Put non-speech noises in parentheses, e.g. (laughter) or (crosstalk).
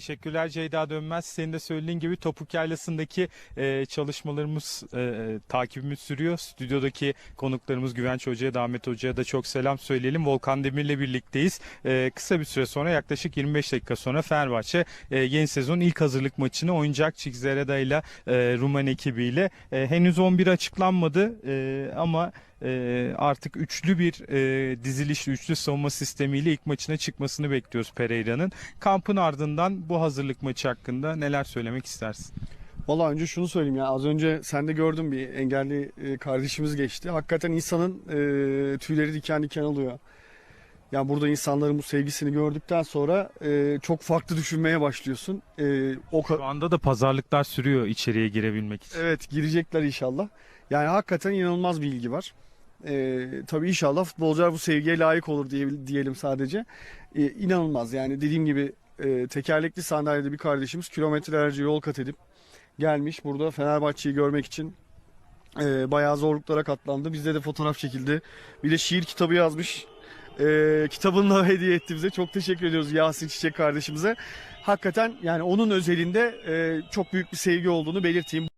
Teşekkürler Ceyda Dönmez. Senin de söylediğin gibi Topuk Yaylası'ndaki e, çalışmalarımız, e, e, takibimiz sürüyor. Stüdyodaki konuklarımız Güvenç Hoca'ya da Hoca'ya da çok selam söyleyelim. Volkan Demir'le birlikteyiz. E, kısa bir süre sonra yaklaşık 25 dakika sonra Fenerbahçe e, yeni sezon ilk hazırlık maçını oynayacak Çigzereda ile e, Rumen ekibiyle. E, henüz 11 açıklanmadı e, ama e, artık üçlü bir e, dizilişli, üçlü savunma sistemiyle ilk maçına çıkmasını bekliyoruz Pereira'nın. Kampın ardından bu hazırlık maçı hakkında neler söylemek istersin? Valla önce şunu söyleyeyim ya az önce sen de gördün bir engelli e, kardeşimiz geçti. Hakikaten insanın e, tüyleri diken diken oluyor. Yani burada insanların bu sevgisini gördükten sonra e, çok farklı düşünmeye başlıyorsun. E, o Şu anda da pazarlıklar sürüyor içeriye girebilmek için. Evet girecekler inşallah. Yani hakikaten inanılmaz bir ilgi var. Ee, tabii inşallah futbolcular bu sevgiye layık olur diye, diyelim sadece. Ee, inanılmaz yani dediğim gibi e, tekerlekli sandalyede bir kardeşimiz kilometrelerce yol kat edip gelmiş burada Fenerbahçe'yi görmek için e, bayağı zorluklara katlandı. Bizde de fotoğraf çekildi. Bir de şiir kitabı yazmış. E, kitabını da (laughs) hediye etti bize. Çok teşekkür ediyoruz Yasin Çiçek kardeşimize. Hakikaten yani onun özelinde e, çok büyük bir sevgi olduğunu belirteyim.